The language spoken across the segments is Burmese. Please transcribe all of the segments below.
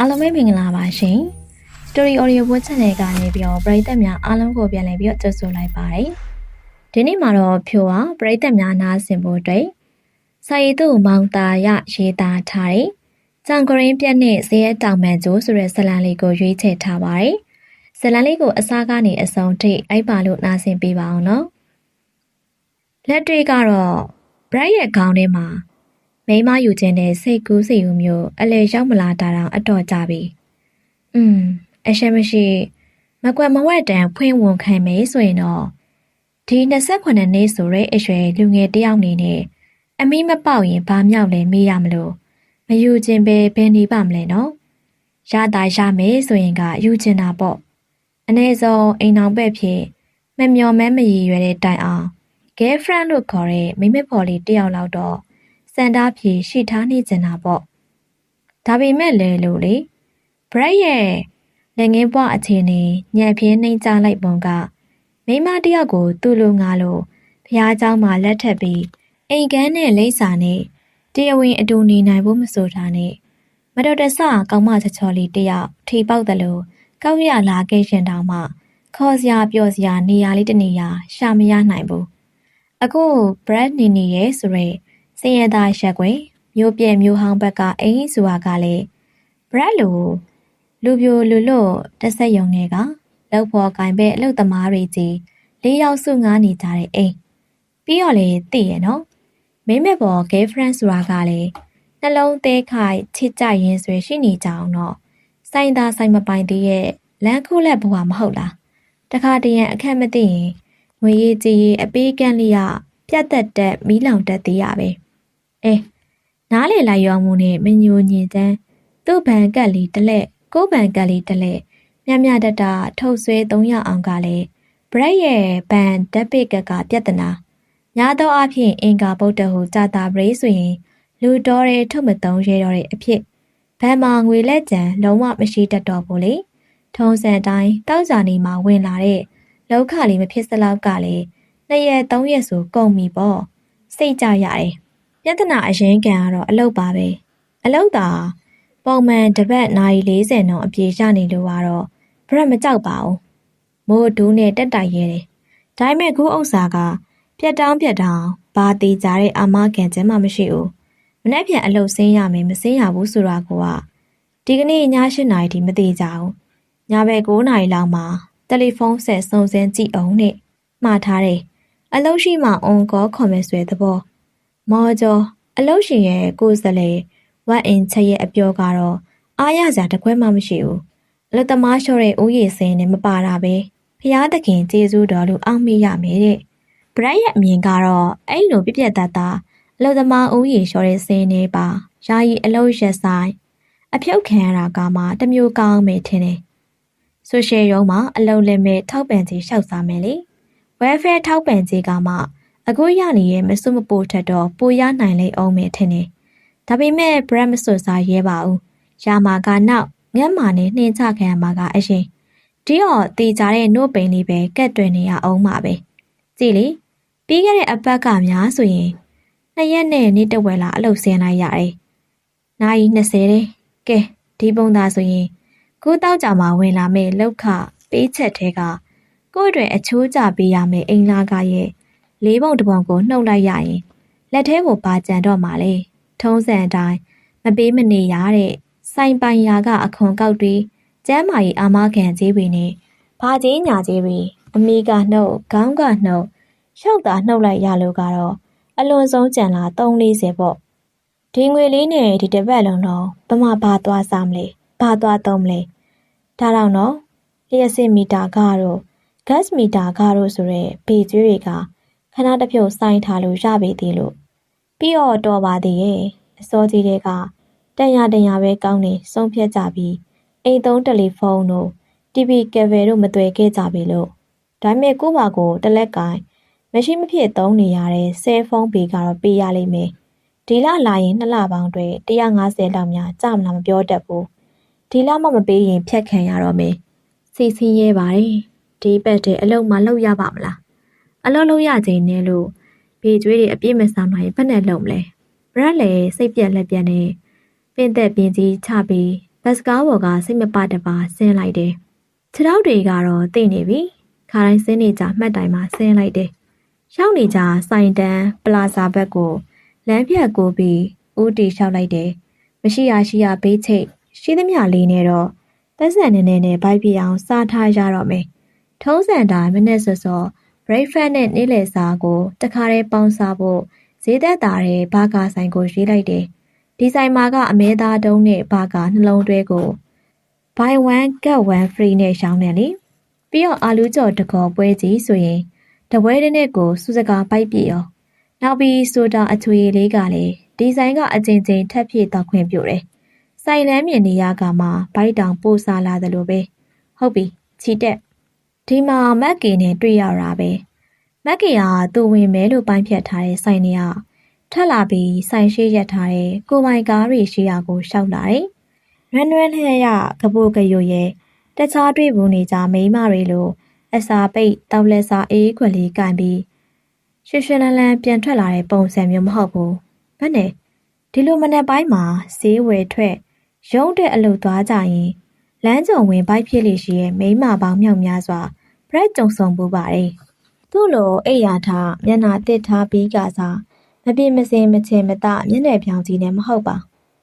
အားလုံးပဲမင်္ဂလာပါရှင် Story Audio Book Channel ကနေပြီးတော့ပရိသတ်များအားလုံးကိုပြန်လည်ပြီးတော့ကြိုဆိုလိုက်ပါတယ်ဒီနေ့မှာတော့ဖြိုဟာပရိသတ်များနားဆင်ဖို့အတွက်စာရေးသူမောင်တာရရေးသားထားတဲ့ကြံကရင်ပြက်နဲ့ဇရဲတောင်မှန်ကျိုးဆိုတဲ့ဇာတ်လမ်းလေးကိုရွေးချယ်ထားပါတယ်ဇာတ်လမ်းလေးကိုအစားကနေအဆုံးထိအိုက်ပါလို့နားဆင်ပေးပါအောင်နော်လက်တွေကတော့ bright ရဲ့ခေါင်းထဲမှာ မိန်းမယူခြင်းနဲ့စိတ်ကူးစိတ်ယူမျိုးအလဲရောက်မလာတာတော့အတော်ကြပြီ။อืมအရှက်မရှိမကွယ်မဝက်တန်ဖွင့်ဝန်ခံမေးဆိုရင်တော့ဒီ28နှစ်ဆိုတဲ့အရွယ်လူငယ်တယောက်နေနဲ့အမိမပေါက်ရင်ဘာမြောက်လဲမေးရမလို့မယူခြင်းပဲဘယ်နေပါမလဲနော်။ရတာရမယ်ဆိုရင်ကယူခြင်းတာပေါ့။အ ਨੇ ဆုံးအိမ်အောင်ပဲ့ဖြစ်မမျော်မဲမရည်ရွယ်တဲ့တိုင်အောင် girlfriend လို့ခေါ်တဲ့မိမဖော်လေးတယောက်လောက်တော့ စန္ဒာဖြေရှိထားနေကြတာပေါ့ဒါပေမဲ့လေလို့လေဘရက်ရဲ့လက်ငင်းပွားအခြေအနေညံပြင်းနှိမ့်ချလိုက်ပုံကမိမတယောက်ကိုသူ့လိုငါလိုဖះเจ้าမှာလက်ထပ်ပြီးအိမ်ကန်းနဲ့လိမ့်စာနဲ့တရားဝင်အတူနေနိုင်ဖို့မဆိုတာနဲ့မတော်တဆကောင်းမချော်ချော်လေးတယောက်ထိပေါက်တယ်လို့ကောက်ရလာခဲ့ရှင်တောင်မှခေါ်စရာပြောစရာနေရာလေးတနေရာရှာမရနိုင်ဘူးအခုဘရက်နေနေရဲ့ဆိုရဲ စင်ရသားရက်ကွယ်မျိုးပြဲမျိုးဟောင်းဘက်ကအိမ်ဆိုတာကလည်းဘရက်လိုလူပြိုလူလို့တက်ဆက်ယုံနေကလောက်ဖို့ကင်ပဲအလုတ်သမားတွေကြီးလေးယောက်စုငားနေကြတဲ့အိမ်ပြီးတော့လေသိရနော်မင်းမဲ့ပေါ် girlfriend ဆိုတာကလည်းနှလုံးသေးခိုက်ချစ်ကြရင်ဆွေရှိနေကြအောင်တော့စိုင်းသားဆိုင်မပိုင်သေးရဲ့လမ်းခုလက်ဘဝမဟုတ်လားတခါတရံအခက်မသိရင်ငွေရေးကြေးရေးအပေးကန့်လျက်ပြတ်သက်တက်မီးလောင်တက်သေးရပဲ အဲနားလေလိုက်ရောမှုနဲ့မညိုညင်တန်းသူ့ဘန်ကက်လေးတစ်လက်ကိုယ်ဘန်ကက်လေးတစ်လက်မြမြတတထုတ်ဆွဲ300အောင်ကလည်းဘရက်ရဲ့ဘန်ဓာတ်ပိတ်ကက်ကပြဿနာညာတော့အဖြစ်အင်္ဂါဗုဒ္ဓဟုကြာတာပရိဆိုရင်လူတော်တဲ့ထုတ်မတုံးရဲတော့တဲ့အဖြစ်ဘန်မာငွေလက်ကြံလုံးဝမရှိတတ်တော့ဘူးလေထုံးစံတိုင်းတောက်ကြနေမှာဝင်လာတဲ့လောက်ခလေးမဖြစ်စလောက်ကလေနှစ်ရက်သုံးရက်ဆိုကုန်ပြီပေါ့စိတ်ကြရတယ် ပြဿနာအရင်ကန်ကတော့အလုတ်ပါပဲအလုတ်သာပုံမှန်တစ်ပတ်နိုင်40နှုန်းအပြေရနေလို့ကတော့ဘရက်မကြောက်ပါဘူးမိုးဒူးနဲ့တက်တိုက်ရဲတယ်ဒါပေမဲ့ခုဥစ္စာကပြက်တောင်းပြက်တောင်းဘာတီကြတဲ့အာမခံခြင်းမှမရှိဘူးမနေ့ပြန်အလုတ်ဆင်းရမယ်မဆင်းရဘူးဆိုတာကဒီကနေ့ည၈နာရီထိမသေးကြဘူးညဘက်9နာရီလောက်မှာတယ်လီဖုန်းဆက်စုံစမ်းကြည့်အောင်နဲ့မှားထားတယ်အလုတ်ရှိမှအွန်ကောခေါ်မယ်ဆွဲသဘော မော်ကျော်အလုတ်ရှင်ရဲ့ကိုယ်စလေဝတ်အင်ချက်ရဲ့အပြောကတော့အားရစရာတခွဲမှမရှိဘူးအလုတ်သမားလျှော့တဲ့ဦးရည်စင်းနဲ့မပါတာပဲဖျားသခင်ကျေးဇူးတော်လို့အောက်မေ့ရမယ်တဲ့ဘရက်ရဲ့အမြင်ကတော့အဲ့လိုပြပြတတ်တာအလုတ်သမားဦးရည်လျှော့တဲ့စင်းနေပါယာယီအလုတ်ရက်ဆိုင်အဖြုတ်ခံရတာကမှတမျိုးကောင်းမယ်ထင်တယ်ဆိုရှယ်ရုံးမှာအလုတ်လက်မဲ့ထောက်ပံ့ကြီးရှောက်စားမယ်လေ welfare ထောက်ပံ့ကြေးကမှ အခုရနေရဲ့မစွမပို့ထက်တော့ပိုရနိုင်လိမ့်အောင်မယ်ထင်တယ်။ဒါပေမဲ့ brand မစွတ်စားရဲပါဘူး။ရမှာကနောက်မျက်မှာနဲ့နှင်းချခံရမှာကအရင်ဒီတော့တည်ကြတဲ့နို့ပိန်လေးပဲကက်တွင်နေရအောင်မှာပဲ။ကြည်လေပြီးခဲ့တဲ့အပတ်ကများဆိုရင်နှစ်ရက်နဲ့နေ့တဝက်လာအလုပ်ဆင်းလိုက်ရတယ်။နာရီ20တဲ့။ကဲဒီပုံသားဆိုရင်ကိုတောက်ကြမှာဝင်လာမဲ့လောက်ခပေးချက်တဲကကို့အတွက်အချိုးကျပေးရမယ်အိမ်လာကရဲ့ လေးပုံတစ်ပုံကိုနှုတ်လိုက်ရရင်လက်ထဲကိုပါကြံတော့မှလေထုံးစံအတိုင်းမပေးမနေရတဲ့စိုင်ပိုင်ရာကအခွန်ကောက်တွေကျမ်းမာရေးအာမခံကြေးတွေနဲ့ဘာကြီးညာကြေးတွေအမိကနှုတ်ခေါင်းကနှုတ်ရှောက်တာနှုတ်လိုက်ရလို့ကတော့အလွန်ဆုံးကြံလာ340ပေါ့ဒီငွေလေးနဲ့ဒီတစ်ပတ်လုံးတော့ဘမဘာသွားစားမလဲဘာသွားသုံးမလဲဒါတော့နော်လျှက်စစ်မီတာကတော့ gas meter ကားတို့ဆိုတဲ့ဘေကျွေးတွေက ခဏတစ်ဖြုတ်စိုင်းထားလို့ရပေသေးလို့ပြီးတော့တော်ပါသေးရဲ့အစောကြီးတွေကတန်ရတန်ရပဲကောင်းနေဆုံးဖြတ်ကြပြီးအိမ်သုံးတယ်လီဖုန်းတို့ TV ကယ်ဗယ်တို့မတွေ့ခဲ့ကြပြီလို့ဒါပေမဲ့ကို့ဘာကိုတလက်ကင်မရှိမဖြစ်သုံးနေရတဲ့ဆဲဖုန်းပေကတော့ပေးရလိမ့်မယ်ဒီလလာရင်နှစ်လပေါင်းတွေ150လောက်များကြမလားမပြောတတ်ဘူးဒီလမှမပေးရင်ဖြတ်ခံရတော့မယ်စီစီရဲပါတယ်ဒီဘက်တဲ့အလုံးမလောက်ရပါမလား အလုံးလုံးရချိန်နဲ့လို့ဘေကျွေးတွေအပြည့်မစားနိုင်ဘယ်နဲ့လုံးမလဲဘရက်လည်းစိတ်ပြက်လက်ပြက်နဲ့ပင့်သက်ပင်ကြီးချပြီးဘဘတ်စကားပေါ်ကစိတ်မပတပါဆင်းလိုက်တယ်ခြေထောက်တွေကတော့တိတ်နေပြီခါတိုင်းဆင်းနေကြမှတ်တိုင်မှာဆင်းလိုက်တယ်ရောက်နေကြစိုင်တန်းပလာဇာဘက်ကိုလမ်းဖြတ်ကိုပြီးဦးတီလျှောက်လိုက်တယ်မရှိရရှိရဘေးချိတ်ရှိသမျှလေးနဲ့တော့ပတ်စံနေနေနဲ့ဘိုက်ပြအောင်စားထားရတော့မယ်ထုံးစံတိုင်းမနေ့စောစော breakfast နဲ့နေ့လယ်စာကိုတခါတည်းပေါင်းစားဖို့ဈေးသက်တာတဲ့ဘာကာဆိုင်ကိုရွေးလိုက်တယ်ဒီဆိုင်မှာကအမဲသားတုံးနဲ့ဘာကာနှလုံးတွဲကို buy one get one free နဲ့ရှောင်းတယ်လေပြီးတော့အာလူးကြော်တကောပွဲကြီးဆိုရင်တပွဲတစ်နှစ်ကိုစုစကားပိုက်ပြရောနောက်ပြီးဆိုတာအချွေလေးကလည်းဒီဇိုင်းကအချင်းချင်းထပ်ဖြည့်တော့ခွင့်ပြုတယ်ဆိုင်လမ်းမြင်နေရကမှဘိုက်တောင်ပို့စားလာသလိုပဲဟုတ်ပြီချီတက် ဒီမှာမက်ကီနဲ့တွေ့ရတာပဲမက်ကီကသူ့ဝင်မဲလို့ပိုင်းဖြတ်ထားတဲ့ဆိုင်နေရထက်လာပြီးဆိုင်ရှိရက်ထားတဲ့ကိုပိုင်ကားရီရှိရာကိုရှောက်လာတယ်။ရွန်းရွန်းလှဲ့ရကပိုးကရွရဲ့တခြားတွေ့ဘူးနေကြမိန်းမတွေလိုအစာပိတ်တောက်လက်စာအေးခွက်လေးကန်ပြီးရွှေရွှေလန်းလန်းပြန်ထွက်လာတဲ့ပုံစံမျိုးမဟုတ်ဘူး။ဘယ်နဲ့ဒီလိုမနေ့ပိုင်းမှာဈေးဝယ်ထွက်ရုံးတဲ့အလုပ်သွားကြရင်လမ်းကြုံဝင်ဘိုက်ဖြစ်လိရှိရဲ့မိန်းမပေါင်းမြောက်များစွာ ဘရက်ကြုံဆုံပူပါတယ်။သူ့လိုအိယာထားမျက်နာတစ်ထားပြီးကစားမပြင်းမစင်မချင်မတမျက်နှာပြောင်ကြီးနဲ့မဟုတ်ပါ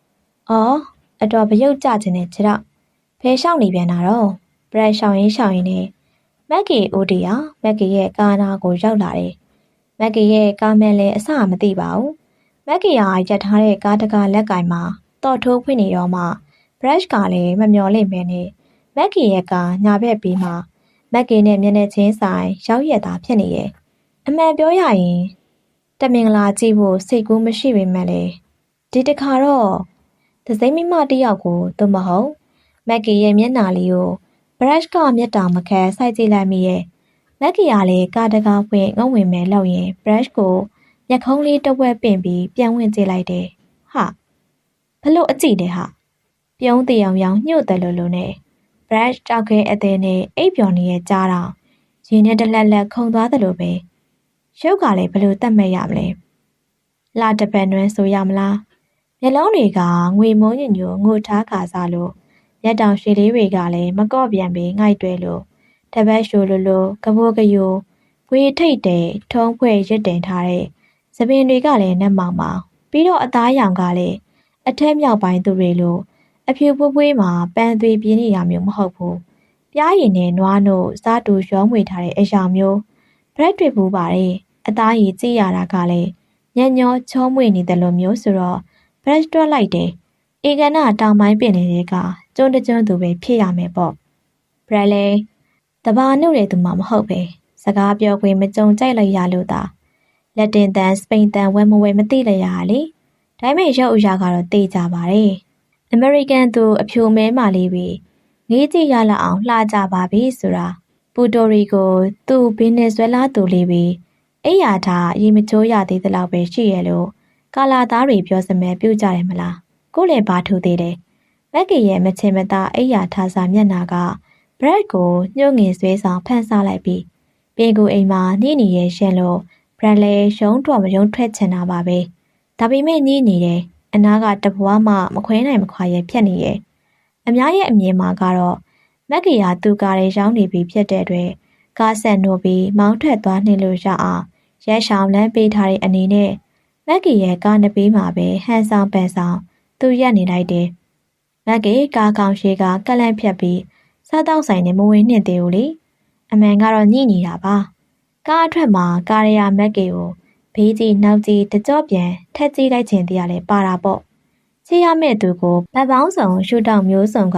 ။အော်အတော်ပယုတ်ကြခြင်းနဲ့ခြေတော့ဖဲရှောင်းနေပြန်တာတော့ဘရက်ရှောင်းရင်းရှောင်းရင်းနဲ့မက်ကီအိုဒီယာမက်ကီရဲ့ကားနာကိုရောက်လာတယ်။မက်ကီရဲ့ကားမဲလဲအစမသိပါဘူး။မက်ကီယာရက်ထားတဲ့ကားတကားလက်ကင်မှာတော့ထိုးဖွင့်နေတော့မှ brush ကလည်းမမျော်လင့်ပဲနဲ့မက်ကီရဲ့ကားညာဘက်ပြီးမှ မက်ကီနဲ့မျက်နှာချင်းဆိုင်ရောက်ရတာဖြစ်နေရဲ့အမှန်ပြောရရင်တမင်္ဂလာကြည့်ဖို့စိတ်ကူးမရှိပေမဲ့လေဒီတခါတော့သစိမ့်မိမတယောက်ကိုသူမဟုတ်မက်ကီရဲ့မျက်နှာလေးကို brush ကမျက်တောင်မခဲစိုက်ကြည့်လိုက်မိရဲ့မက်ကီကလည်းကာတကားဖွင့်ငုံဝင်မဲ့လောက်ရင် brush ကိုမျက်ခုံးလေးတစ်ဝက်ပင့်ပြီးပြန်ဝင်ကြည့်လိုက်တယ်ဟာဘလို့အကြည့်တယ်ဟာပြုံးတီအောင်ရောင်ညှို့တယ်လို့လို့နဲ့ brush တောက်ခဲအသေးနဲ့အိပ်ပျော်နေရဲ့ကြားတော့ရင်နဲ့တလက်လက်ခုံသွားတယ်လို့ပဲရုပ်ကလည်းဘလို့တတ်မဲ့ရမလဲလာတပန်နွမ်းဆိုရမလားမျက်လုံးတွေကငွေမုံညညိုငိုထားခါစားလို့ရက်တောင်ရွှေလေးတွေကလည်းမကော့ပြန်ပြီးငိုက်တွဲလို့တပတ်ရှိုးလိုလိုကဘိုးကယိုဝေထိတ်တဲ့ထုံးဖွဲ့ရစ်တင်ထားတဲ့သပင်တွေကလည်းနှက်မောင်မောင်ပြီးတော့အသားရောင်ကလည်းအထက်မြောက်ပိုင်းသူတွေလို အဖြူပွေးပွေးမှာပန်းသွေးပြင်းနေရမျိုးမဟုတ်ဘူးပြားရည်နဲ့နွားတို့စားတူရောမွေထားတဲ့အရာမျိုးဘရက်တွေ့ဘူးပါတယ်အသားရည်ကြည့်ရတာကလည်းညံ့ညောချောမွေ့နေတယ်လို့မျိုးဆိုတော့ဘရက်တွက်လိုက်တယ်အေကနာတောင်ပိုင်းပင်နေတဲ့ကကျွန်းတကျွန်းသူပဲဖြစ်ရမယ်ပေါ့ဘရက်လေတဘာနှုတ်တဲ့သူမှမဟုတ်ပဲစကားပြောခွင့်မကြုံကြိုက်လိုက်ရလို့သာလက်တင်တန်စပိန်တန်ဝဲမဝဲမသိလိုက်ရလေဒါပေမဲ့ရုပ်အရာကတော့သိကြပါတယ် အမေရိကန်သူအဖြိုမဲမာလေးပြီးငေးကြည့်ရလောက်အောင်လှကြပါပြီဆိုတာပူတိုရီကို သူ့ဗင်နီဇွဲလားသူလေးပြီးအိယာထားရေမချိုးရသေးသလောက်ပဲရှိရလို့ကာလာသားတွေပြောစမဲပြုတ်ကြတယ်မလားကိုလည်းဘာထူသေးတယ်မက်ကီရဲ့မချင်မသားအိယာထားစာမျက်နာကဘရက်ကိုညှို့ငင်ဆွဲဆောင်ဖန်ဆလိုက်ပြီးပြင်ကူအိမ်မှာနှိနေရဲ့ရှင်လို့ဘရက်လည်းရုံးတော်မရုံးထွက်ချင်တာပါပဲဒါပေမဲ့နှိနေတယ် အနာကတပွားမှမခွဲနိုင်မခွာရဲဖြတ်နေရဲ့အများရဲ့အမြင်မှာကတော့မက်ကီယာသူကားရဲရောင်းနေပြီးဖြစ်တဲ့အတွက်ကားဆက်နိုးပြီးမောင်းထွက်သွားနှင်လို့ရအောင်ရဲရှောင်းလမ်းပေးထားတဲ့အနေနဲ့မက်ကီရဲ့ကားနှစ်ပေးမှာပဲဟန်ဆောင်ပန်ဆောင်သူရက်နေလိုက်တယ်မက်ကီကားကောင်ရှိကကလန့်ဖြတ်ပြီးစားတောက်ဆိုင်နဲ့မဝင်နှင့်သေးဘူးလေအမှန်ကတော့ညှိနေတာပါကားအထွက်မှာကားရရမက်ကီကို ဘေးကြီးနောက်ကြီးတကြော့ပြန်ထက်ကြီးလိုက်ခြင်းတရားလည်းပါတာပေါ့ချေရမဲ့သူကိုဗတ်ပေါင်းဆောင်ရှုထောင့်မျိုးစုံက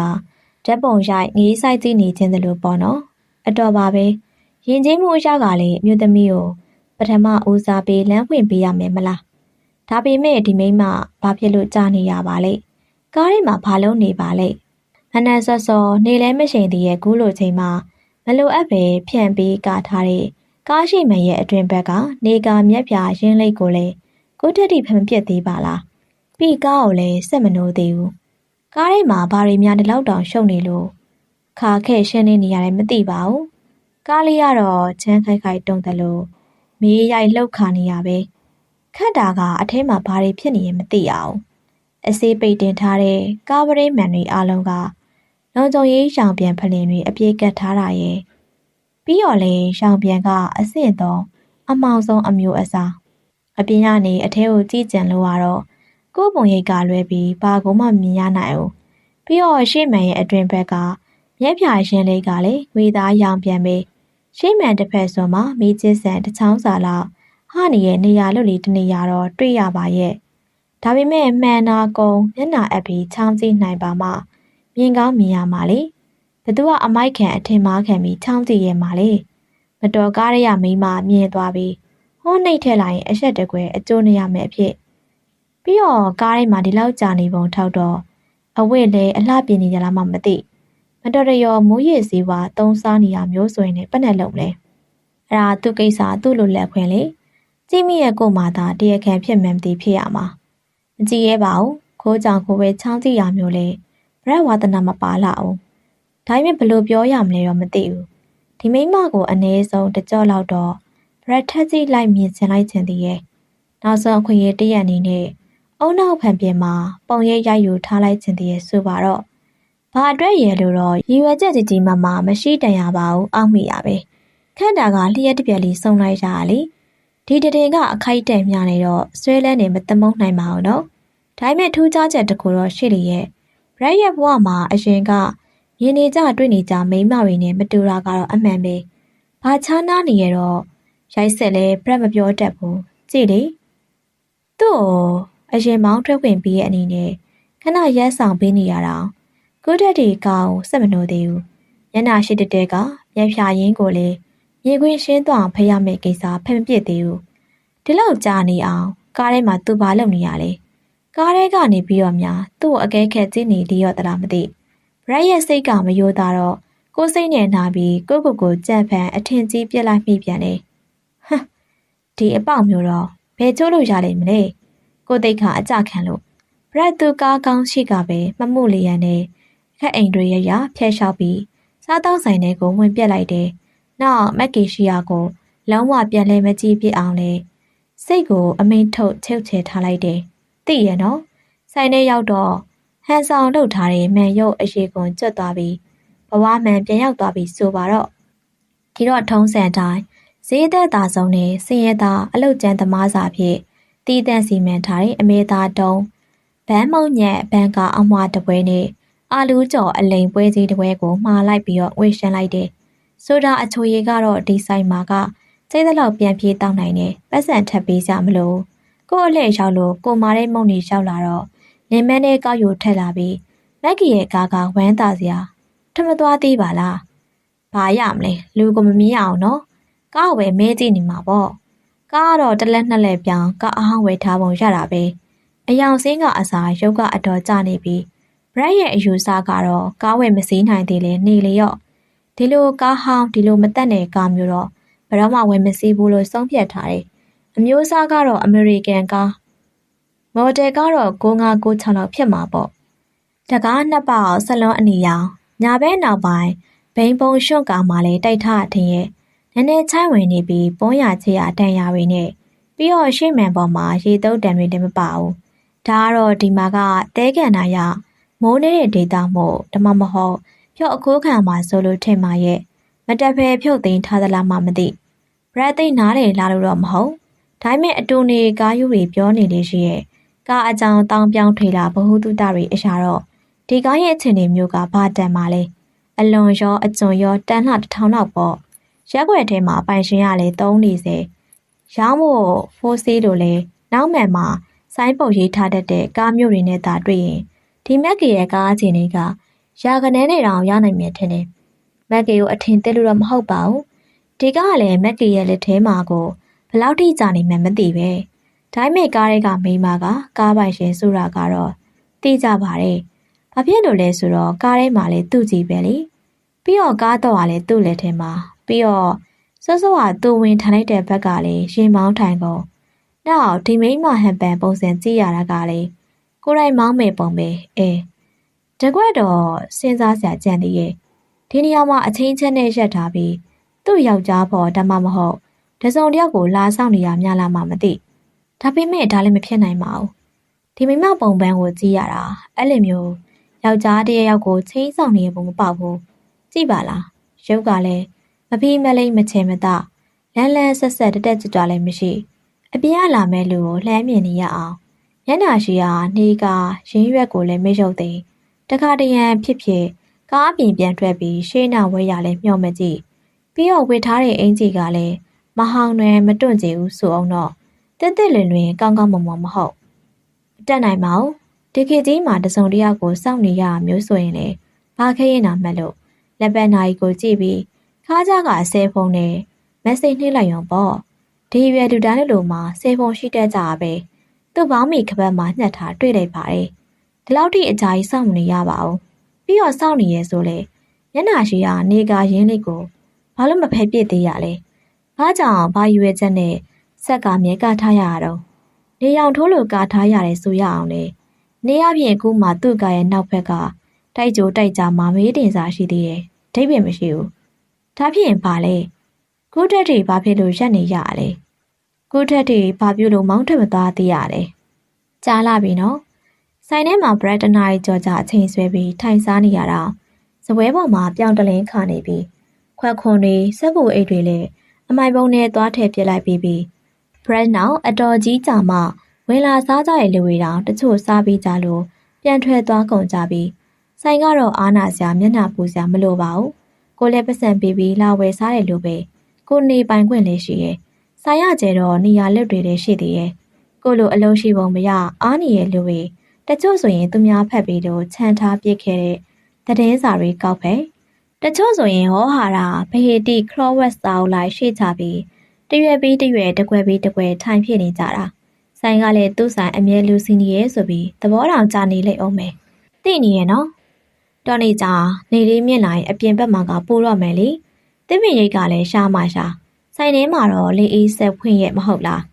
ဓာတ်ပုံရိုက်ငေးဆိုင်ကြည့်နေခြင်းတလို့ပေါ့နော်အတော်ပါပဲရင်ချင်းမှုအရကလည်းမြို့သမီးကိုပထမဦးစားပေးလမ်းဖွင့်ပေးရမယ်မလားဒါပေမဲ့ဒီမိမဘာဖြစ်လို့ကြာနေရပါလဲကားထဲမှာဘာလုံးနေပါလဲမနက်စောစောနေလဲမရှင်တည်းရဲ့ကူးလိုချိန်မှာမလိုအပ်ပဲဖြန့်ပြီးကာထားတဲ့ ကားရှိမရဲ့အတွင်ဘက်ကနေကာမြက်ပြရင်းလိတ်ကိုလည်းကိုတက်တီဖန်ပြက်သေးပါလားပြီးကားကိုလည်းစက်မနိုးသေးဘူးကားထဲမှာဘာတွေများဒီလောက်တောင်ရှုပ်နေလို့ခါခဲ့ရှင်းနေနေရတယ်မသိပါဘူးကားလေးကတော့ချမ်းခိုက်ခိုက်တုံတယ်လို့မေးရိုက်လှုပ်ခါနေရပဲခတ်တာကအထဲမှာဘာတွေဖြစ်နေရင်မသိအောင်အစေးပိတ်တင်ထားတဲ့ကားပရိမှန်တွေအလုံးကလုံခြုံရေးရှောင်ပြန်ဖလင်တွေအပြေးကတ်ထားတာရဲ့ ပြီးတော့လေရှောင်ပြန်ကအဆင့်သုံးအမောင်ဆုံးအမျိုးအစားအပြင်ကနေအထဲကိုကြည့်ကြံလို့ရတော့ကိုယ်ပုံရိပ်ကလွဲပြီးဘာကိုမှမြင်ရနိုင်ဘူးပြီးတော့ရှေ့မှန်ရဲ့အတွင်ဘက်ကမျက်ဖြာရှင်းလေးကလေဝေသားရောင်ပြန်ပြီးရှေ့မှန်တစ်ဖက်စွန်မှာမိချစ်ဆန်တစ်ချောင်းစာလောက်ဟာနေရဲ့နေရာလွတ်လီတနေရာတော့တွေ့ရပါရဲ့ဒါပေမဲ့မှန်နာကုံမျက်နာအပ်ပြီးချောင်းကြည့်နိုင်ပါမှမြင်ကောင်းမြင်ရမှာလေ ဘသူကအမိုက်ခံအထင်မှားခံပြီးချောင်းကြည့်ရဲမှာလေမတော်ကားရရမိမမြင်သွားပြီးဟောနှိတ်ထက်လိုက်ရင်အဆက်တကွယ်အကျိုးနေရမယ်အဖြစ်ပြီးတော့ကားထဲမှာဒီလောက်ကြာနေပုံထောက်တော့အဝတ်လည်းအလှပြင်းနေကြလားမှမသိမတော်တရောမိုးရည်စည်းဝါသုံးစားနေရမျိုးဆိုရင်လည်းပတ်နဲ့လုံးလဲအဲ့ဒါသူ့ကိစ္စသူ့လိုလက်ခွင်လေကြည့်မိရဲ့ကိုမှသာတရခံဖြစ်မှန်းသိဖြစ်ရမှာမကြည့်ရဲပါဘူးခိုးကြောင်ခိုးပဲချောင်းကြည့်ရမျိုးလေဘရက်ဝါသနာမပါလာအောင် ဒါပေမဲ့ဘလို့ပြောရမလဲတော့မသိဘူးဒီမိမကိုအ ਨੇ ဆုံးတကြော့လောက်တော့ဘရက်ထက်ကြည့်လိုက်မြင်ချင်လိုက်ချင်သေးရဲ့နောက်ဆုံးအခွင့်အရေးတရက်အနေနဲ့အုံနောက်ဖန်ပြင်မှာပုံရိပ်ရိုက်ယူထားလိုက်ခြင်းတည်းဆိုပါတော့ဘာအတွက်ရလို့တော့ရည်ရွယ်ချက်ကြီးကြီးမှမှမရှိတန်ရပါဘူးအောက်မိရပဲခန့်တာကလျှက်တပြက်လေးစုံလိုက်ကြရလေဒီတရင်ကအခိုက်တဲ့မြနေတော့ဆွဲလန်းနေမသမုံနိုင်ပါဘူးနော်ဒါပေမဲ့ထူးခြားချက်တခုတော့ရှိလေရဲ့ဘရက်ရဲ့ဘဝမှာအရင်က ရင်းနေကြတွေ့နေကြမိန်းမတွေနဲ့မတူတာကတော့အမှန်ပဲဘာချားနာနေရတော့ရိုက်ဆက်လဲဘရက်မပြောတတ်ဘူးကြည့်လေသူ့အရင်မောင်းထွက်ဝင်ပြီးရဲ့အနေနဲ့ခဏရက်ဆောင်ပေးနေရတာကုတက်တီကောင်စက်မနိုးသေးဘူးညနာရှိတဲ့တဲကပြန်ဖြာရင်းကိုလေမြေခွင်းရှင်းသွားဖရမယ့်ကိစ္စဖက်မပြစ်သေးဘူးဒီလောက်ကြာနေအောင်ကားထဲမှာသူ့ဘာလုပ်နေရလဲကားထဲကနေပြီးတော့များသူ့ကိုအကဲခက်ကြည့်နေလိရော့တလားမသိဘ ရက်ရဲ့စိတ်ကမယိုသားတော့ကိုစိတ်နဲ့နာပြီးကိုကိုကိုကြက်ဖန်အထင်ကြီးပြစ်လိုက်မိပြန်တယ်ဟမ်ဒီအပေါက်မျိုးတော့ဘယ်ကျိုးလို့ရလိမ့်မလဲကိုသိခါအကြခံလို့ဘရက်သူကားကောင်းရှိကပဲမမှုလျံနဲ့ခက်အိမ်တွေရရဖျက်လျှောက်ပြီးစားတောက်ဆိုင်တွေကိုဝင်ပြက်လိုက်တယ်။နောက်မက်ကီရှိယာကိုလုံးဝပြန်လဲမကြည့်ပြအောင်လဲစိတ်ကိုအမိန်ထုတ်ချုပ်ချယ်ထားလိုက်တယ်။သိရနော်။ဆိုင်ထဲရောက်တော့ ဟန်ဆောင်လှုပ်ထားတဲ့မန်ရုပ်အရှိကွန်ကျွတ်သွားပြီးဘဝမှန်ပြန်ရောက်သွားပြီးဆိုပါတော့ဒီတော့ထုံးစံတိုင်းဈေးသက်သာဆုံးနဲ့စင်ရသားအလုတ်ကျန်းသမားစာဖြင့်တည်တံ့စီမံထားတဲ့အမေသားတုံးဗန်းမုံညက်ဘန်ကအမွားတပွဲနဲ့အာလူးကြော်အလိန်ပွဲကြီးတပွဲကိုမှားလိုက်ပြီးတော့ဝေရှင်းလိုက်တယ်။ဆိုတာအချိုရည်ကတော့ဒီဆိုင်မှာကစိတ်သက်လောက်ပြန်ပြေးတောင်းနိုင်တယ်။ပတ်စံထပ်ပေးကြမလို့ကို့အလှည့်ရောက်လို့ကိုမာတဲ့မုံနေရောက်လာတော့ လင်မန်းနဲ့ကောက်ယူထက်လာပြီးမက်ကီရဲ့ကားကဝမ်းသာစရာထမသွားသေးပါလား။ဘာရမလဲလူကမမြင်အောင်နော်။ကားကိုပဲမဲကြည့်နေမှာပေါ့။ကားကတော့တလက်နှစ်လက်ပြောင်းကားအဟောင်းဝယ်ထားပုံရတာပဲအယောင်စင်းကအစာရုပ်ကအတော်ကျနေပြီးဘရက်ရဲ့အယူဆကတော့ကားဝယ်မစည်းနိုင်သေးလေနေလေရော့ဒီလိုကားဟောင်းဒီလိုမတက်တဲ့ကားမျိုးတော့ဘယ်တော့မှဝယ်မစည်းဘူးလို့ဆုံးဖြတ်ထားတယ်အမျိုးအစားကတော့အမေရိကန်ကား မော်ဒယ်ကတော့9596လောက်ဖြစ်မှာပေါ့တကားနှစ်ပေါက်ဆလွန်အနီရောင်ညာဘဲနောက်ပိုင်းဘိန်းပုံရွှွန့်ကာမှလည်းတိုက်ထားတဲ့ရဲ့နည်းနည်းချိုင်းဝင်နေပြီးပုံးရချေရတန်ရာတွေနဲ့ပြီးတော့ရှေ့မှန်ပေါ်မှာရေတုပ်တံတွေလည်းမပါဘူးဒါကတော့ဒီမှာကတဲကန်နာရမိုးနေတဲ့ဒေတာမို့ဓမ္မမဟုတ်ဖြုတ်အခိုးခံမှာဆိုလို့ထင်ပါရဲ့မတက်ဖဲဖြုတ်သိမ်းထားသလားမှမသိဘရက်သိနားတယ်လာလို့တော့မဟုတ်ဒါပေမဲ့အတူနေကားယူတွေပြောနေလေရှိရဲ့ ကားအကြောင်းတောင်းပြောင်းထွေလာဘ ഹു တုတတွေအရာတော့ဒီကားရဲ့အခြေအနေမျိုးကဘာတန်ပါလဲအလွန်ရောအကျွံရောတန်းလှတစ်ထောင်လောက်ပေါ့ရက်ွက်ထဲမှာပိုင်ရှင်ရလဲသုံးနေစေရောင်းဖို့ဖိုးစီးတို့လဲနောက်မှန်မှာဆိုင်းပုတ်ရေးထားတတ်တဲ့ကားမျိုးတွေနဲ့သာတွေ့ရင်ဒီမက်ကီရဲ့ကားအခြေအနေကရာကနေနဲ့တောင်ရနိုင်မြင်ထင်တယ်မက်ကီကိုအထင်သေးလို့တော့မဟုတ်ပါဘူးဒီကားကလည်းမက်ကီရဲ့လက်ထဲမှာကိုဘလောက်ထိကြာနေမှမသိပဲ ဒါပေမဲ့ကားတွေကမိမကကားပိုင်ရှင်ဆိုတာကတော့သိကြပါတယ်ဘာဖြစ်လို့လဲဆိုတော့ကားထဲမှာလည်းသူ့ကြည့်ပဲလေပြီးတော့ကားတော့ကလည်းသူ့လက်ထဲမှာပြီးတော့စောစောကသူဝင်ထိုင်လိုက်တဲ့ဘက်ကလည်းရင်မောင်းထိုင်ကုန်နောက်ဒီမိမဟန်ပန်ပုံစံကြည့်ရတာကလည်းကိုယ်တိုင်မောင်းမယ်ပုံပဲအဲတကွက်တော့စဉ်းစားစရာကြံသေးရဲ့ဒီနေရာမှာအချင်းချင်းနဲ့ရက်ထားပြီးသူ့ယောက်ျားဖော်ဓမ္မမဟုတ်တစုံတယောက်ကိုလာဆောင်နေရများလားမှမသိ ဒါပေမဲ့ဒါလည်းမဖြစ်နိုင်ပါဘူးဒီမိမပုံပန်းကိုကြည့်ရတာအဲ့လိုမျိုးယောက်ျားတရယောက်ကိုချင်းဆောင်နေပုံမပေါက်ဘူးကြည့်ပါလားရုပ်ကလည်းမဖီးမလိမ့်မချင်မသလန်းလန်းဆက်ဆက်တက်တက်ကြွကြွလည်းမရှိအပြင်းအလာမဲ့လူကိုလှမ်းမြင်နေရအောင်ညနာရှိဟာနေကရင်းရွက်ကိုလည်းမရုပ်သိမ်းတခါတရံဖြစ်ဖြစ်ကားအပြင်ပြန်ထွက်ပြီးရှေးနာဝဲရလည်းမျှော်မကြည့်ပြီးတော့ဝစ်ထားတဲ့အင်ကြီးကလည်းမဟောင်နယ်မတွန့်ကြဘူးဆိုအောင်တော့ တက်တက်လွင်လွင်ကောင်းကောင်းမွန်မွန်မဟုတ်အတက်နိုင်ပါဘူးဒီခေတ်ကြီးမှာတစုံတယောက်ကိုစောင့်နေရမျိုးဆိုရင်လေဘာခဲရင်နာမှတ်လို့လက်ပတ်နာရီကိုကြည့်ပြီးခါးကြကအစဲဖုန်းနဲ့မက်ဆေ့နှိမ့်လိုက်ရုံပေါ့ဒီရွယ်တူတန်းလိုမှာစေဖုန်းရှိတတ်ကြပဲသူ့ဘောင်းမီခပတ်မှာညှက်ထားတွေ့လိုက်ပါတယ်ဒီလောက်ထိအကြာကြီးစောင့်မနေရပါဘူးပြီးတော့စောင့်နေရဲဆိုလေမျက်နှာရှိရာနေကရင်းလေးကိုဘာလို့မဖယ်ပြစ်သေးရလဲဘာကြောင့်ဘာရွယ်ချက်နဲ့ ဆက်ကမြဲကထားရတော့နေရောင်ထိုးလိုကာထားရတယ်ဆိုရအောင်လေနေရပြင်အခုမှသူ့ကရဲ့နောက်ဘက်ကတိုက်ကြိုတိုက်ကြမှာမေးတင်စားရှိသေးတယ်ဒိတ်ပင်မရှိဘူးဒါဖြစ်ရင်ပါလေကိုတက်တွေဘာဖြစ်လို့ရက်နေရလဲကိုတက်တွေဘာပြုလို့မောင်းထက်မသွားသေးရလဲကြားလာပြီနော်ဆိုင်ထဲမှာ bread တနားကြော်ကြအချိန်ဆွဲပြီးထိုင်စားနေရတာစပွဲပေါ်မှာပြောင်းတလင်းခါနေပြီးခွက်ခွန်တွေစက်ပူအိတ်တွေလည်းအမိုင်ပုံနဲ့သွားထည့်ပြစ်လိုက်ပြီးပြီး bread နောက်အတော်ကြီးကြာမှဝင်လာစားကြရဲ့လူတွေတောင်တချို့စားပြီးကြလို့ပြန်ထွက်သွားကုန်ကြပြီးဆိုင်ကတော့အားနာစရာမျက်နှာပူစရာမလိုပါဘူးကိုလည်းပတ်စံပေးပြီးလာဝယ်စားတယ်လို့ပဲကိုနေပိုင်ခွင့်လည်းရှိရဲ့ဆိုင်ရကျဲတော့နေရာလက်တွေလည်းရှိသေးရဲ့ကိုလိုအလုံးရှိပုံမရအားနေရဲ့လူတွေတချို့ဆိုရင်သူများဖက်ပြီးတော့ခြံထားပြစ်ခဲ့တဲ့တည်င်းစာတွေကောက်ဖက်တချို့ဆိုရင်ဟောဟာရာဘဟေတီခရော့ဝက်စာအုပ်လိုက်ရှေ့ချပြီး တရွယ်ပြီးတရွယ်တကွယ်ပြီးတကွယ်ထိုင်ဖြစ်နေကြတာဆိုင်ကလည်းသူ့ဆိုင်အမြဲလူစီနေရဲဆိုပြီးသဘောတောင်ကြနေလိမ့်အောင်မယ်သိနေရဲ့နော်တော်နေကြနေလေးမြင့်လာရင်အပြင်ဘက်မှာကပို့တော့မယ်လေတစ်ပင်ရိတ်ကလည်းရှားမှရှားဆိုင်ထဲမှာတော့လေအေးဆက်ဖွင့်ရဲ့မဟုတ်လား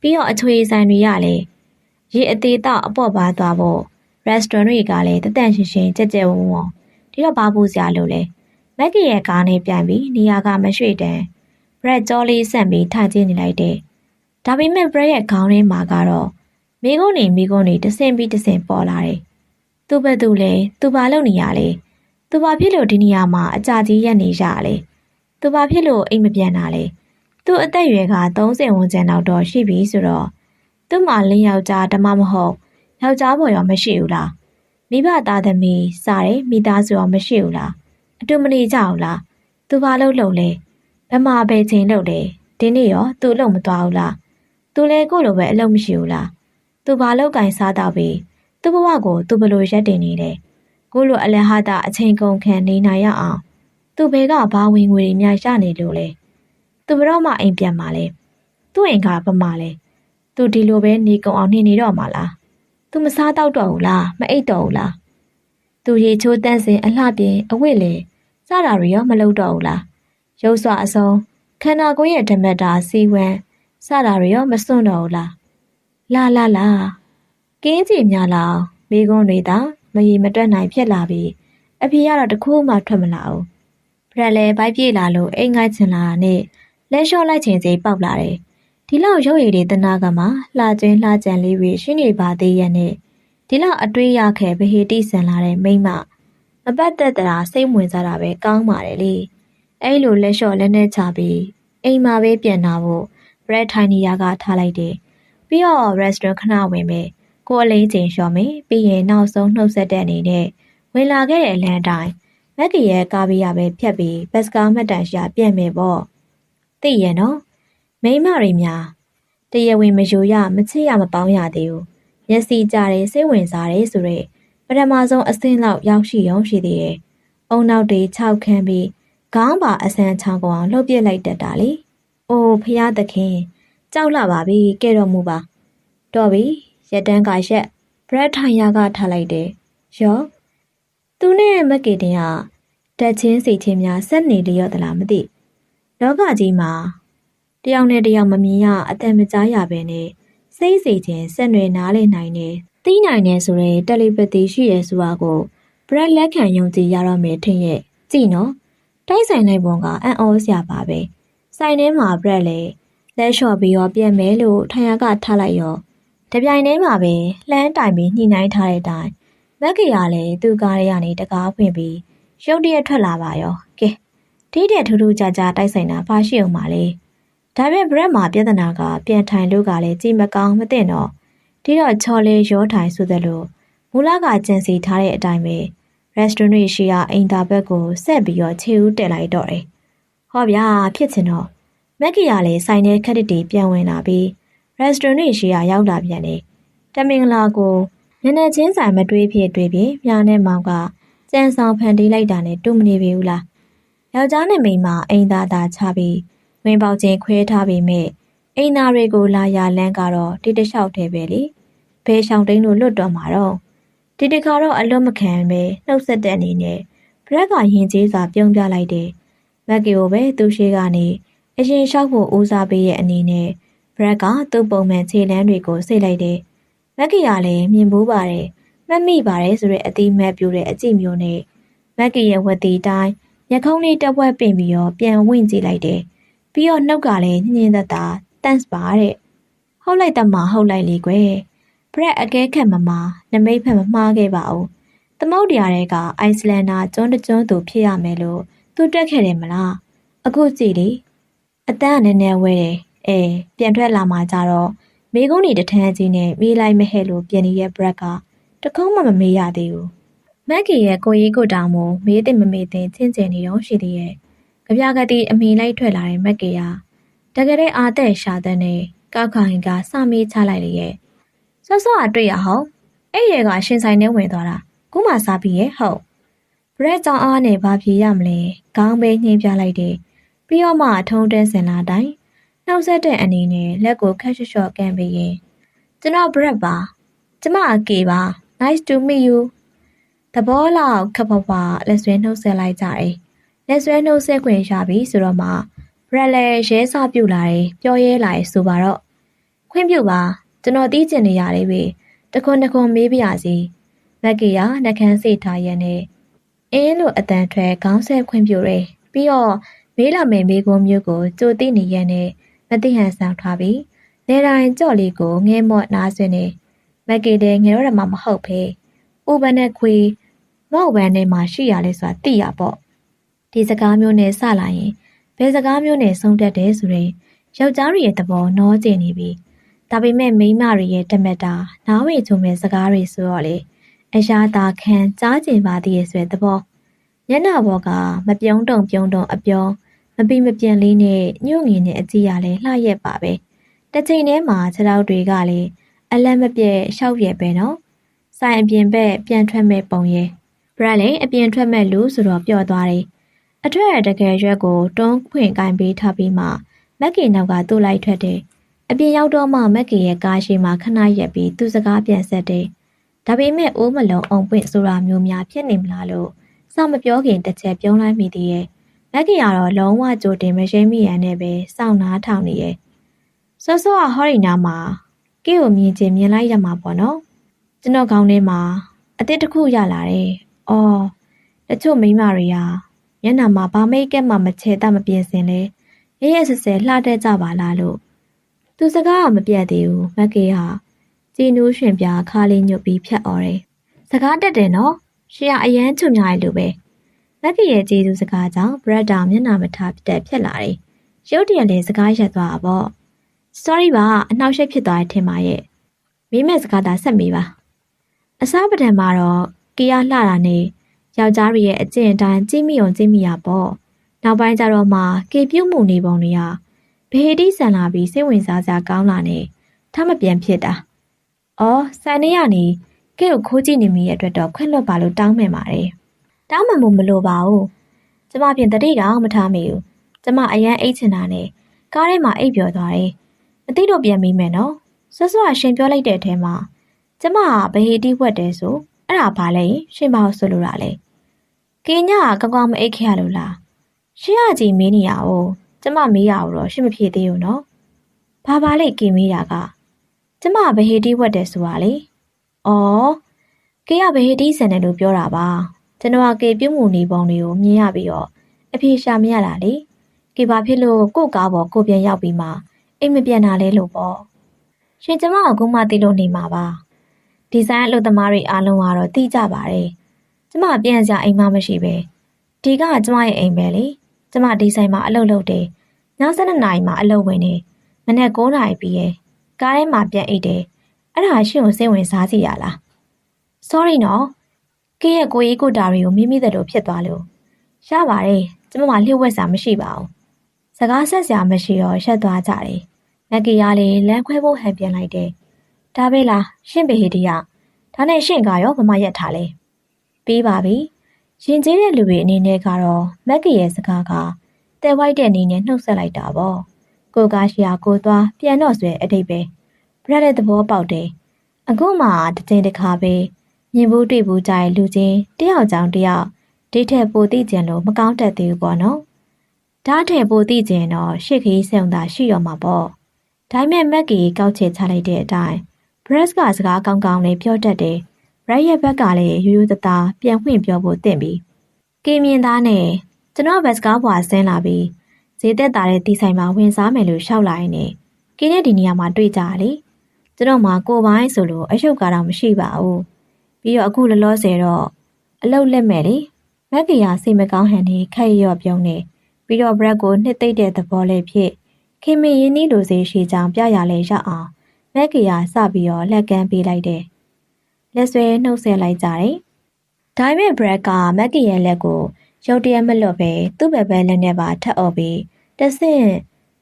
ပြီးတော့အချွေဆိုင်တွေရလေရေအသေးတော့အပေါ့ပါသွားဖို့ restaurant တွေကလည်းတတန့်ရှင်ရှင်ကြက်ကြက်ဝုံဝုံဒီတော့ဘာပူစရာလို့လဲမက်ကရဲ့ကားနဲ့ပြန်ပြီးနေရာကမရွှေ့တန်း bread ကြောလေးဆက်ပြီးထိုင်ကျနေလိုက်တယ်ဒါပေမဲ့ bread ရဲ့ခေါင်းထဲမှာကတော့မိကုန်းနေမိကုန်းနေတဆင်ပြီးတဆင်ပေါ်လာတယ်သူပဲသူလဲသူဘာလုပ်နေရလဲသူဘာဖြစ်လို့ဒီနေရာမှာအကြာကြီးရက်နေရလဲသူဘာဖြစ်လို့အိမ်မပြန်တာလဲသူအသက်အရွယ်က30ဝန်းကျင်လောက်တော့ရှိပြီဆိုတော့သူ့မှာလင်းယောက်ျားဓမ္မမဟုတ်ယောက်ျားပေါ်ရောမရှိဘူးလားမိဘသားသမီးစားတယ်မိသားစုရောမရှိဘူးလားအတူမနေကြဘူးလားသူဘာလုပ်လို့လဲ ဘယ်မှာပဲချိန်လုပ်လဲဒီနေ့ရောသူအလုပ်မသွားဘူးလားသူလဲကိုလိုပဲအလုပ်မရှိဘူးလားသူဘာလောက်ကင်စားတော့ပြီးသူ့ဘဝကိုသူဘလို့ရက်တင်နေတယ်ကိုလိုအလဟတာအချိန်ကုန်ခံနေနိုင်ရအောင်သူဘဲကဘာဝင်ငွေတွေများရနေလို့လဲသူဘတော့မှအိမ်ပြန်มาလဲသူ့အိမ်ကပမာလဲသူဒီလိုပဲနေကုန်အောင်နေနေတော့မှာလားသူမစားတော့တော့ဘူးလားမအိတ်တော့ဘူးလားသူရေချိုးတန်းစင်အလှပြင်အဝိလေစတာတွေရောမလုပ်တော့ဘူးလား ရုပ်စွာအစုံခန္ဓာကိုယ်ရဲ့ဓမ္မတာစီဝံစတာတွေရောမစွန့်တော့ဘူးလားလာလာလာကင်းကြီးများလာမိကုန်းတွေသာမရီမတွက်နိုင်ဖြစ်လာပြီးအဖေကတော့တခုမှထွက်မလာဘူးဖရက်လဲဘိုက်ပြေးလာလို့အိမ်ငိုက်ချင်လာတာနဲ့လဲလျှော့လိုက်ချင်စိပောက်လာတယ်ဒီလောက်ရုပ်ရည်တွေတနာကမှလှကျွင်းလှကြံလေးတွေရှိနေပါသေးရဲ့နဲ့ဒီလောက်အတွေးရခဲ့ဗဟေတိဆန်လာတဲ့မိမမပတ်သက်တာစိတ်ဝင်စားတာပဲကောင်းပါတယ်လေ အဲ့လိုလက်လျှော့လက်နဲ့ချပြီးအိမ်မှာပဲပြန်လာဖို့ bread ထိုင်နေရကထားလိုက်တယ်ပြီးတော့ restaurant ခဏဝင်ပဲကိုအလေးချိန်လျှော်မယ်ပြီးရင်နောက်ဆုံးနှုတ်ဆက်တဲ့အနေနဲ့ဝင်လာခဲ့တဲ့လမ်းတိုင်းမက်ကရဲ့ကားပေးရပဲဖြတ်ပြီးဘတ်စကားမှတ်တမ်းရှာပြန်မယ်ပေါ့သိရဲ့နော်မိမတွေများတရားဝင်မယူရမချစ်ရမပေါင်းရသေးဘူးမျက်စိကြတယ်စိတ်ဝင်စားတယ်ဆိုရက်ပထမဆုံးအဆင့်လောက်ရောက်ရှိရုံရှိသေးတယ်အုံနောက်တွေ၆ခန်းပြီး ခေါင်းပါအဆန်ချောင်းကောင်လှုပ်ပြစ်လိုက်တတ်တာလေအိုးဖျားသခင်ကြောက်လာပါပြီကဲတော်မူပါတော့ပြီရက်တန်းကရက်ဘရက်ထိုင်ယာကထားလိုက်တယ်ရောသူနဲ့မက်ကေတင်ကတက်ချင်းစီချင်းများဆက်နေလျော့သလားမသိလောကကြီးမှာတယောက်နဲ့တယောက်မမြင်ရအသက်မကြားရပဲနဲ့စိတ်စီချင်းဆက်နွယ်နားလည်နိုင်နေသိနိုင်နေဆိုရင်တယ်လီပသီရှိရဲဆိုတာကိုဘရက်လက်ခံယုံကြည်ရတော့မယ်ထင်ရဲ့ကြည့်နော် တိုက်ဆိုင်နိုင်ပုံကအံ့ဩစရာပါပဲဆိုင်ထဲမှာဘရက်လေလက်လျှော့ပြီးရောပြန်မယ်လို့ထိုင်ရကထားလိုက်ရောတပြိုင်တည်းမှာပဲလှမ်းတိုင်ပြီးညှိနှိုင်းထားတဲ့အတိုင်းမက်ကရလည်းသူ့ကားထဲကနေတကားဖွင့်ပြီးရုတ်တရက်ထွက်လာပါရောကဲဒီတဲ့ထူးထူးခြားခြားတိုက်ဆိုင်တာဘာရှိအောင်ပါလဲဒါပေမဲ့ဘရက်မှာပြဿနာကပြန်ထိုင်လို့ကလည်းကြည်မကောင်းမသိတော့ဒီတော့ချော်လေးရောထိုင်ဆိုသလိုမူလကကြံစီထားတဲ့အတိုင်းပဲ ရက်စတိုရန့်ရှိရာအိမ်သာဘက်ကိုဆက်ပြီးတော့ခြေဦးတက်လိုက်တော့တယ်ဟောဗျာဖြစ်ချင်တော့မက်ကရလည်းဆိုင်ထဲခက်တစ်တီပြန်ဝင်လာပြီးရက်စတိုရန့်ရှိရာရောက်လာပြန်တယ်တမင်္ဂလာကိုနည်းနည်းချင်းဆိုင်မတွေးဖြစ်တွေးပြီးမြားနဲ့မောင်ကကြံဆောင်ဖန်တီးလိုက်တာနဲ့တူမနေပြီဘူးလားယောက်ျားနဲ့မိန်းမအိမ်သားသားချပြီးဝင်ပေါက်ချင်းခွဲထားပြီးမြဲအိမ်သားတွေကိုလာရလန်းကတော့တိတလျှောက်သေးပဲလေဘဲဆောင်တိန်တို့လွတ်တော်မှာတော့ ဒီတခါတော့အလွတ်မခံပဲနှုတ်ဆက်တဲ့အနေနဲ့ဘရက်ကရင်ကျေးစွာပြုံးပြလိုက်တယ်မက်ကီကိုပဲသူရှိကနေအရင်လျှောက်ဖို့ဦးစားပေးရဲ့အနေနဲ့ဘရက်ကသူ့ပုံမှန်ခြေလမ်းတွေကိုစိတ်လိုက်တယ်မက်ကီကလည်းမြင်ဘူးပါတယ်မတ်မိပါတယ်ဆိုတဲ့အတိမတ်ပြူတဲ့အကြည့်မျိုးနဲ့မက်ကီရဲ့ဝက်တီတိုင်းရခုံးလေးတစ်ဝက်ပင်ပြီးတော့ပြန်ဝင့်ကြည့်လိုက်တယ်ပြီးတော့နှုတ်ကလည်းညင်ညင်သက်သာတန့်စ်ပါတဲ့ဟုတ်လိုက်တမဟုတ်လိုက်လေကွယ် ဘရက်အကဲခတ်မမနမိတ်ဖက်မမှားခဲ့ပါဘူးသမုတ်တရားတွေကအိုက်စလန်နာကျွန်းတကျွန်းသူဖြစ်ရမယ်လို့သူတက်ခဲ့တယ်မလားအခုကြည့်လေအတန်းကနည်းနည်းဝဲတယ်အဲပြန်ထွက်လာမှကြတော့မိကုန်းနေတထန်းကြီးနဲ့မေးလိုက်မဟဲ့လို့ပြင်နေတဲ့ဘရက်ကတခုံးမှမမေးရသေးဘူးမက်ကီရဲ့ကိုကြီးကိုတောင်မို့မေးတဲ့မမေးတဲ့ချင်းကျင်နေတော့ရှိသေးရဲ့ကြပြကတိအမီလိုက်ထွက်လာတဲ့မက်ကီယာတကယ်တဲ့အာတဲ့ရှာတဲ့နဲ့ကောက်ခိုင်ကစမေးချလိုက်လေရဲ့ ဆော့ဆော့အတွေ့ရဟောအဲ့ရဲကရှင်ဆိုင်ထဲဝင်သွားတာခုမှစားပြီးရဲ့ဟုတ်ဘရက်ကြောင်အားနဲ့ဘာပြေရမလဲခေါင်းပဲနှင်းပြလိုက်တယ်ပြီးတော့မှထုံးတဲစင်လာတိုင်းနှောက်ဆက်တဲ့အနေနဲ့လက်ကိုခက်လျှော့ကန်ပြီးရင်ကျွန်တော်ဘရက်ပါကျမအကေပါ nice to meet you တဘောလောက်ခပ်ဖွားဖွားလက်ဆွဲနှုတ်ဆက်လိုက်ကြတယ်လက်ဆွဲနှုတ်ဆက်ခွင့်ရပြီဆိုတော့မှဘရက်လည်းရဲစပြုတ်လာတယ်ပြောရဲလာတယ်ဆိုပါတော့ခွင့်ပြုပါ ကျွန်တော်တီးကျင်နေရတယ်ပဲတခွန်းတခွန်းမေးပြရစီမက်ကီယာနှကန်းစိတ်ထားရနဲ့အင်းလို့အတန်ထွက်ခေါင်းဆက်ခွင့်ပြုတယ်ပြီးတော့မေးလာမယ့်မိကုံးမျိုးကိုကြိုသိနေရနဲ့မသိဟန်ဆောင်ထားပြီးနေတိုင်းကြော့လေးကိုငဲမော့နားဆွနေမက်ကီတဲ့ငယ်ရမှာမဟုတ်ဖေးဥပနဲ့ခွေမော့ဝမ်းထဲမှာရှိရလဲဆိုတာသိရပေါ့ဒီစကားမျိုးနဲ့စလာရင်ဘယ်စကားမျိုးနဲ့ဆုံးတတ်တယ်ဆိုရင်ယောက်ျားတွေရဲ့သဘောနောကျင်နေပြီ ဒါပေမဲ့မိန်းမတွေရဲ့တမက်တာနားဝေချုံမဲ့စကားတွေဆိုတော့လေအရာသာခံကြားကျင်ပါသေးရဲ့ဆိုတဲ့သဘောညနာဘောကမပြုံးတုံပြုံးတုံအပြောမပီမပြင်းလေးနဲ့ညှို့ငင်နဲ့အကြည့်ရလဲလှရက်ပါပဲတစ်ချိန်တည်းမှာခြေထောက်တွေကလည်းအလန့်မပြည့်ရှောက်ရက်ပဲနော်ဆိုင်အပြင်ဘက်ပြန်ထွက်မဲ့ပုံရဲ့ဘရက်လည်းအပြင်ထွက်မဲ့လူဆိုတော့ပျော့သွားတယ်အထက်ရတကယ်ရွက်ကိုတွန်းခွင့်ကင်ပေးထားပြီးမှမက်ကင်နောက်ကသူ့လိုက်ထွက်တယ် အပြင်ရောက်တော့မှမက်ကင်ရဲ့ကားရှိမှခဏရက်ပြီးသူ့စကားပြန်ဆက်တယ်ဒါပေမဲ့အိုးမလုံးအောင်ပွင့်ဆိုတာမျိုးများဖြစ်နေမလားလို့စမပြောခင်တစ်ချက်ပြုံးလိုက်မိသေးရဲ့မက်ကင်ကတော့လုံးဝကြိုတင်မရှိမိရန်နဲ့ပဲစောင့်နားထောင်နေရဲ့ဆော့ဆော့ကဟော်ရီနာမှာကဲကိုမြင်ချင်းမြင်လိုက်ရမှာပေါ့နော်ကျွန်တော်ခေါင်းထဲမှာအစ်စ်တစ်ခုရလာတယ်။အော်တချို့မိန်းမတွေကမျက်နှာမှာဘာမိတ်ကက်မှမချေတမပြင်းစင်လဲရဲရဲဆဲဆဲလှတဲ့ကြပါလားလို့ သူစကားကမပြတ်သေးဘူးမက်ကေဟာကြည်နူးရှင်ပြခါလေးညွတ်ပြီးဖြတ်អော်တယ်။စကားတက်တယ်နော်။ရှင်ကအရန်ချုံညာရလို့ပဲ။မက်ကေရဲ့ကျေးဇူးစကားကြောင့်ဘရက်တာမျက်နှာမထားပြတ်ဖြစ်လာတယ်။ရုတ်တရက်လည်းစကားရက်သွားတာပေါ့။ sorry ပါအနှောက်အယှက်ဖြစ်သွားတယ်ထင်ပါရဲ့။မိမဲ့စကားသာဆက်မေးပါ။အစားပဒံမှာတော့ကီယာလှတာနဲ့ယောက်ျားတွေရဲ့အကျင့်အတိုင်းကြည့်မိအောင်ကြည့်မိရပေါ့။နောက်ပိုင်းကျတော့မှကေပြုတ်မှုနေပုံတွေက ဘေဟတိဆန်လာပြီးစိတ်ဝင်စားစရာကောင်းလာနေထမပြန်ဖြစ်တာ။အော်ဆန်နေရနေကဲကိုခိုးကြည့်နေမိရဲ့အတွက်တော့ခွင့်လွတ်ပါလို့တောင်းမယ်ပါတယ်။တောင်းမှမို့မလိုပါဘူး။ကျမပြင်တတိတောင်မထားမိဘူး။ကျမအရန်အိတ်ချင်တာနဲ့ကားထဲမှာအိတ်ပြော်သွားတယ်။အတိတော့ပြန်မိမယ်နော်။ဆွဆွကရှင်ပြောလိုက်တဲ့အထဲမှာကျမကဘဟေတိဝက်တယ်ဆိုအဲ့ဒါဘာလဲရှင်မဟုတ်ဆိုလိုတာလေကင်းညကကောင်းကောင်းမအိတ်ခဲ့ရလို့လားရှင်းရကြည့်မင်းနေရအောင် ကျမမေးရအောင်တော့ရှင်းမဖြစ်သေးဘူးနော်ဘာပါလဲကင်းမေးတာကကျမဘဟေတိဝက်တယ်ဆိုတာလေဩကေကဘဟေတိဆန်တယ်လို့ပြောတာပါကျွန်တော်ကကေပြုတ်မှုနေပုံတွေကိုမြင်ရပြီးတော့အဖေရှာမရတာလေကေဘာဖြစ်လို့ကို့ကားပေါ်ကိုပြန်ရောက်ပြီးမှအိမ်မပြန်တာလဲလို့ပေါ့ရှင်ကျမကခုမှသိလို့နေမှာပါဒီဇိုင်းအလုပ်သမားတွေအားလုံးကတော့သိကြပါတယ်ကျမပြန်စရာအိမ်မမရှိပဲဒီကကျမရဲ့အိမ်ပဲလေကျမဒီဇိုင်းမှာအလုပ်လုပ်တယ် ည7နာရီမှာအလုပ်ဝင်နေမနေ့9နာရီပြီးရဲ့ကားထဲမှာပြန်အိတ်တယ်အဲ့ဒါရှင်ကိုစိတ်ဝင်စားစီရလား sorry နော်ကဲရဲ့ကိုကြီးကိုတာတွေကိုမိမိတဲ့လိုဖြစ်သွားလို့ရပါတယ်ကျမမှလျှို့ဝှက်စာမရှိပါဘူးစကားဆက်စရာမရှိတော့ရှက်သွားကြတယ်မက်ကီယာလေးလမ်းခွဲဖို့ဟန်ပြန်လိုက်တယ်ဒါပဲလားရှင့်ပေဟီတရဒါနဲ့ရှင့်ကရောဗမာရက်ထားလဲပြီးပါပြီရင်ကျေးတဲ့လူတွေအနေနဲ့ကတော့မက်ကီရဲ့စကားက တဲဝိုက်တဲ့အနေနဲ့နှုတ်ဆက်လိုက်တာပေါ့ကိုကားရှိရာကိုသွားပြန်တော့ဆွဲအတိတ်ပဲဘရက်တဲ့သဘောပေါက်တယ်အခုမှတစ်ချိန်တစ်ခါပဲမြင်ဘူးတွေ့ဘူးကြိုင်လူချင်းတယောက်ကြောင်တယောက်ဒိတ်ထက်ပိုသိကျင်လို့မကောင်းတတ်သေးဘူးပေါ့နော်ဓာတ်ထက်ပိုသိကျင်တော့ရှစ်ခီးဆုံတာရှိရောမှာပေါ့ဒါပေမဲ့မက်ကီကောက်ချေချလိုက်တဲ့အတိုင်း Bress ကစကားကောင်းကောင်းလေးပြောတတ်တယ်။ Brett ရဲ့ဘက်ကလည်းရိုးရိုးသားသားပြန်ဖွင့်ပြောဖို့တင့်ပြီ။ကင်းမြင်သားနဲ့ ကျွန်တော်ဘက်စကားပွားဆင်းလာပြီးဈေးသက်တာတဲ့တီဆိုင်မှာဝင်စားမယ်လို့ရှောက်လာရင်ねကင်းတဲ့ဒီနေရာမှာတွေ့ကြရလေ။ကျွန်တော်မှကိုပိုင်းဆိုလို့အယုတ်ကတော့မရှိပါဘူး။ပြီးတော့အခုလောလောဆယ်တော့အလုတ်လက်မဲ့လေ။မက်ကီယာစိတ်မကောင်းဟန်နေခက်ရော့ပြုံးနေပြီးတော့ Brett ကိုနှစ်သိမ့်တဲ့သဘောလေးဖြစ်ခင်မင်းရင်းနှီးလိုစေရှိကြောင်ပြရလဲရအောင်မက်ကီယာစပြီးတော့လက်ကမ်းပေးလိုက်တယ်။လက်ဆွဲနှုတ်ဆက်လိုက်ကြတယ်။ဒါပေမဲ့ Brad ကမက်ကီရဲ့လက်ကို ရုတ်တရက်မလွတ်ပဲသူ့ဘက်ဘက်လက်နဲ့ပါထပ်អော်ပြီးတဆင့်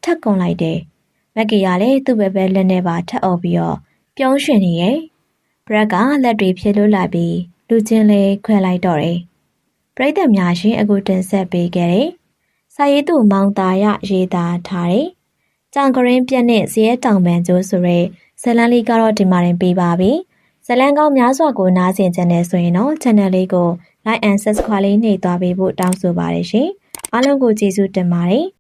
ထပ်ကုန်လိုက်တယ်။မက်ကီယာလည်းသူ့ဘက်ဘက်လက်နဲ့ပါထပ်អော်ပြီးတော့ပြုံးရွှင်နေရဲ့။ Brad ကလက်တွေဖြည့်လို့လာပြီးလူချင်းလေးခွဲလိုက်တော့တယ်။ပရိသတ်များရှင်အခုတင်ဆက်ပေးခဲ့တယ်။စာရေးသူမောင်တာရရေးသားထားတယ်။ကြောင်ကရင်းပြက်နဲ့ဇရဲတောင်ပန်ကျိုးဆိုရဲဇလန်လေးကတော့ဒီမှာတင်ပေးပါပြီ။ဇလန်ကောင်းများစွာကိုနားဆင်ကြတဲ့ဆိုရင်တော့ channel လေးကို like and subscribe လေးနှိပ်သွားပေးဖို့တောင်းဆိုပါတယ်ရှင်။အားလုံးကိုကျေးဇူးတင်ပါတယ်။